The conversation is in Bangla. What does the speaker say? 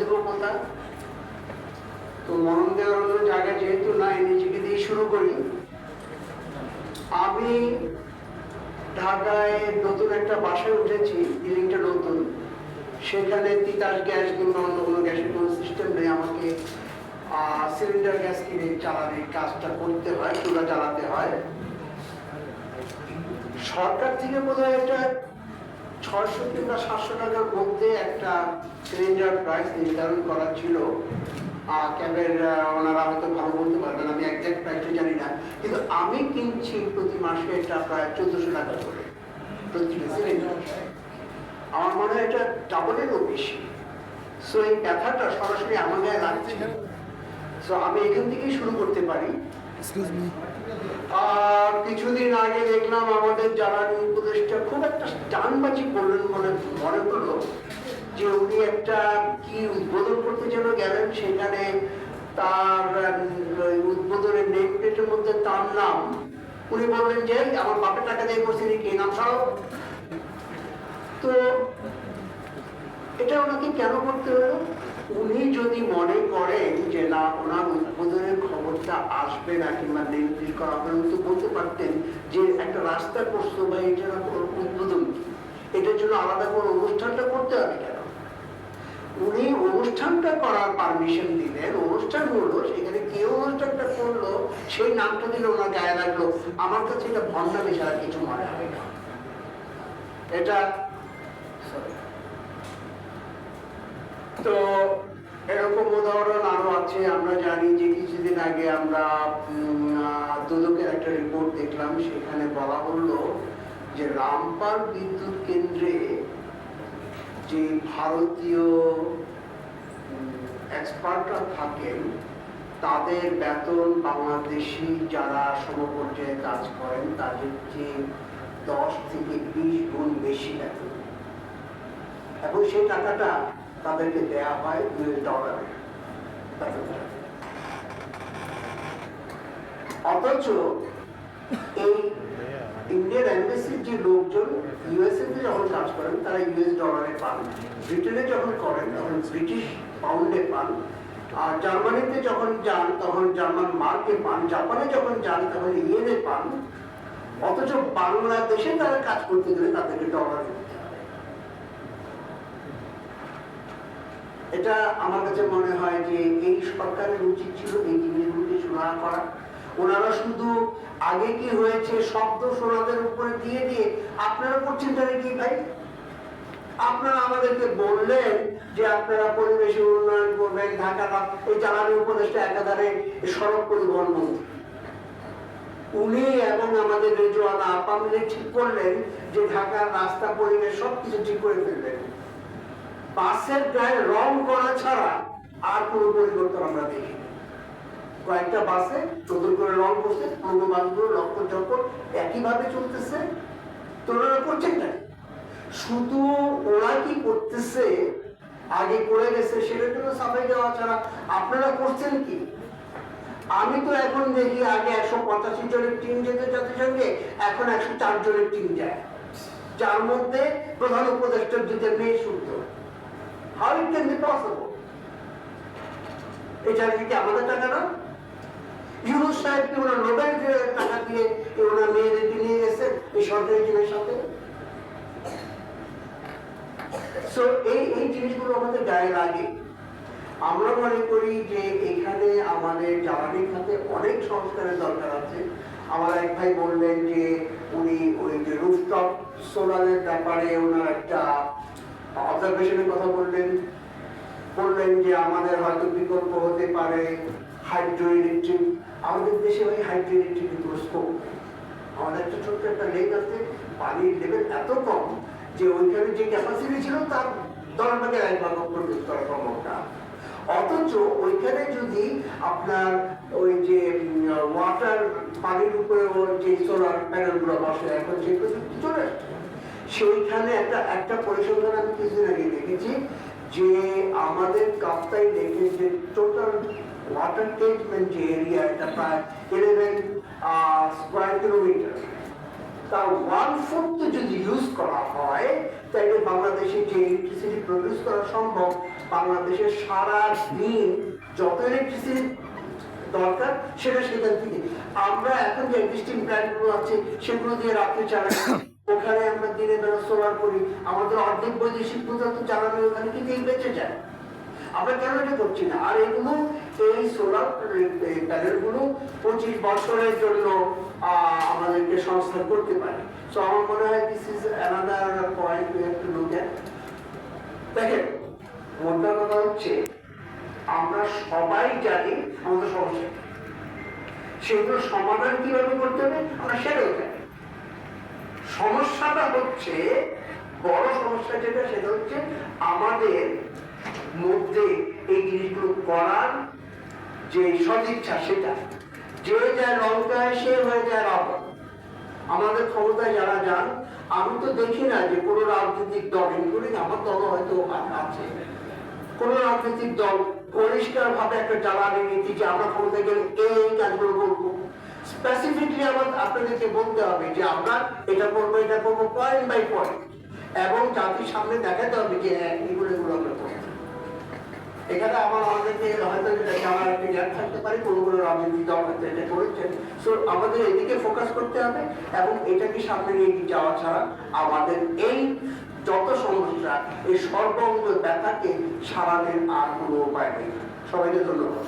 দেবো কোথা? তো মরণ দেওয়ার কোনো জায়গা যেহেতু নাই, নিজেকে দিয়ে শুরু করি। আমি ঢাকায় নতুন একটা বাসায় উঠেছি বিল্ডিংটা নতুন। সেখানে তিতাস গ্যাস কিংবা অন্য কোনো গ্যাসের কোনো সিস্টেম নেই, আমাকে সিলিন্ডার গ্যাস কিনে এই কাজটা করতে হয়, চুলা চালাতে হয়। সরকার থেকে বোধহয় একটা ছয়শো কিংবা সাতশো টাকার মধ্যে একটা সিলিন্ডার প্রাইস নির্ধারণ করা ছিল। আহ, ক্যাবের ওনারা হয়তো ভালো বলতে পারবেন আমি একজ্যাক্ট প্রাইসটা জানি না। কিন্তু আমি কিনছি প্রতি মাসে এটা প্রায় চোদ্দশো টাকা করে প্রতি আমার মনে হয় এটা ডাবলেরও বেশি। সো এই ব্যথাটা সরাসরি গায়ে লাগছে। সো আমি এখান থেকেই শুরু করতে পারি. আর কিছুদিন আগে দেখলাম আমাদের জ্বালানি উপদেষ্টা খুব একটা টানবাজি করলেন মনে মনে হলো যে উনি একটা কি উদ্বোধন করতে যেন গেলেন, সেখানে তার উদ্বোধনের নেম প্লেটের মধ্যে তার নাম। উনি বললেন যে আমার বাপের টাকা দিয়ে করছি কি নাম সরাও তো এটা ওনাকে কেন করতে হলো? উনি যদি মনে করেন যে না ওনার উদ্বোধনের খবরটা আসবে না কিংবা নির্দেশ করা হবে তো বলতে পারতেন যে একটা রাস্তা করছ বা এটা উদ্বোধন? এটার জন্য আলাদা কোনো অনুষ্ঠানটা করতে হবে কেন? উনি অনুষ্ঠানটা করার পারমিশন দিলেন। অনুষ্ঠান হলো সেখানে কে অনুষ্ঠানটা করল সেই নামটা দিলে ওনার গায়ে লাগল। আমার কাছে এটা ভণ্ডামি ছাড়া কিছু মনে হয় না। এটা sorry, তো এরকম উদাহরণ আরও আছে, আমরা জানি যে কিছুদিন আগে আমরা দুদকের একটা রিপোর্ট দেখলাম, সেখানে বলা হলো যে রামপাল বিদ্যুৎ কেন্দ্রে যে ভারতীয় এক্সপার্টরা থাকেন, তাদের বেতন বাংলাদেশি যারা সমপর্যায়ে কাজ করেন, তাদের যে দশ থেকে বিশ গুণ বেশি বেতন। এবং সেই টাকাটা তাদেরকে দেয়া হয় ইউএস ডলারে অথচ এই ইন্ডিয়ান এম্বাসির যে লোকজন ইউএসএ তে যখন কাজ করেন, তারা ইউএস ডলারে পান। ব্রিটেনে যখন করেন, তখন ব্রিটিশ পাউন্ডে পান। আর জার্মানিতে যখন যান, তখন জার্মান মার্কে পান। জাপানে যখন যান, তখন ইয়েনে পান। অথচ বাংলাদেশে তারা কাজ করতে গেলে তাদেরকে ডলার দিতে হয় এটা আমার কাছে মনে হয় যে এই সরকারের উচিত ছিল এই জিনিসগুলোকে সুরাহা করা। ওনারা শুধু আগে কি হয়েছে শব্দ সোনাদের উপরে দিয়ে দিয়ে আপনারা করছেন তাহলে কি ভাই? আপনারা আমাদেরকে বললেন যে আপনারা পরিবেশের উন্নয়ন করবেন, ঢাকা এই জ্বালানি উপদেশটা একাধারে সড়ক পরিবহন মন্ত্রী। উনি এবং আমাদের রেজওয়ানা আপা মিলে ঠিক করলেন যে ঢাকার রাস্তা, পরিবেশ সবকিছু ঠিক করে ফেলবেন বাসের গায়ে রং করা ছাড়া আর কোনো পরিবর্তন আমরা দেখি কয়েকটা বাসে নতুন করে রং করছে, পুরোনো বাসগুলো লক্ষ্য চক্কর একইভাবে চলতেছে। তো ওনারা করছেন না? শুধু ওরা কি করতেছে? আগে করে গেছে, সেটার জন্য সাফাই দেওয়া ছাড়া আপনারা করছেন কি? আমি তো এখন দেখি আগে একশো পঁচাশি জনের টিম যেতে জাতিসংঘে এখন একশো চার জনের টিম যায়। যার মধ্যে প্রধান উপদেষ্টা দিতে নেই শুদ্ধ। এটা কি আমাদের টাকা না? ওনার নোবেল টাকা দিয়ে ওনার মেয়েদেরকে নিয়ে গেছেন এই সরকারি সাথে। সো এই এই জিনিসগুলো আমাদের গায়ে লাগে। আমরা মনে করি যে এখানে আমাদের জ্বালানি খাতে অনেক সংস্কারের দরকার আছে। আমার এক ভাই বললেন যে উনি ওই যে রুফটপ সোলারের ব্যাপারে ওনার একটা অবজারভেশনের কথা বললেন। বললেন যে আমাদের হয়তো বিকল্প হতে পারে হাইড্রো ইলেকট্রিক আমাদের দেশে ওই হাইড্রো ইলেকট্রিক স্কোপ আমাদের একটা ছোট্ট একটা লেক আছে, পানির লেভেল এত কম যে ওইখানে যে ক্যাপাসিটি ছিল তার ভাগের এক ভাগ প্রডিউস করা সম্ভব না অথচ ওইখানে যদি আপনার ওই যে ওয়াটার পানির উপরে ওর যে সোলার প্যানেলগুলো বসে, এখন যে প্রযুক্তি চলে আসছে সেইখানে একটা একটা পরিসংখ্যান আমি কিছুদিন আগে দেখেছি যে আমাদের কাপ্তাই লেকের যে টোটাল ওয়াটার ট্রিটমেন্ট যে এরিয়া এটা প্রায় ইলেভেন স্কোয়ার কিলোমিটার তার ওয়ান ফোর্থ যদি ইউজ করা হয় তাইলে বাংলাদেশে যে ইলেকট্রিসিটি প্রডিউস করা সম্ভব বাংলাদেশের সারা দিন যত ইলেকট্রিসিটি দরকার, সেটা সেখান থেকে। আমরা এখন যে এক্সিস্টিং প্ল্যান্টগুলো আছে, সেগুলো দিয়ে রাত্রে চালাই ওখানে আমরা দিনে বেলা সোলার করি, আমাদের অর্ধেক বৈদেশিক পদার্থ জ্বালানি ওখানে থেকেই বেঁচে যায়। আমরা কেন এটা করছি না? আর এগুলো, এই সোলার পঁচিশ বছরের জন্য আমাদেরকে করতে পারে। তো আমার মনে হয় দিস ইজ অ্যানাদার পয়েন্ট দেখেন, মোদ্দা কথা হচ্ছে, আমরা সবাই জানি আমাদের সমস্যা সেগুলো সমাধান কীভাবে করতে হবে? আমরা সেটাও জানি সমস্যাটা হচ্ছে, বড় সমস্যা যেটা, সেটা হচ্ছে আমাদের মধ্যে এই জিনিসগুলো করার যে সদিচ্ছা সেটা। যে যায় লঙ্কায় সে হয়ে যায় রাবণ আমাদের ক্ষমতায় যারা যান, আমি তো দেখি না যে কোনো রাজনৈতিক দল, ইনক্লুডিং আমার দল হয়তো আছে। কোনো রাজনৈতিক দল পরিষ্কার ভাবে একটা জ্বালানি নীতি যে আমরা ক্ষমতায় গেলে এই কাজগুলো করব স্পেসিফিকলি আমার আপনাদেরকে বলতে হবে যে আমরা এটা করব এটা করব পয়েন্ট বাই পয়েন্ট এবং জাতির সামনে দেখাতে হবে যে হ্যাঁ এগুলো এগুলো আমরা করব। এখানে আমার অনেকে হয়তো এটা জানার একটা জ্ঞান থাকতে পারে কোনো কোনো রাজনৈতিক দল হয়তো এটা করেছেন সো আমাদের এদিকে ফোকাস করতে হবে এবং এটাকে সামনে নিয়ে যাওয়া ছাড়া আমাদের এই যত সমস্যা, এই সর্বঙ্গ ব্যথাকে সারানোর আর কোনো উপায় নেই। সবাইকে ধন্যবাদ।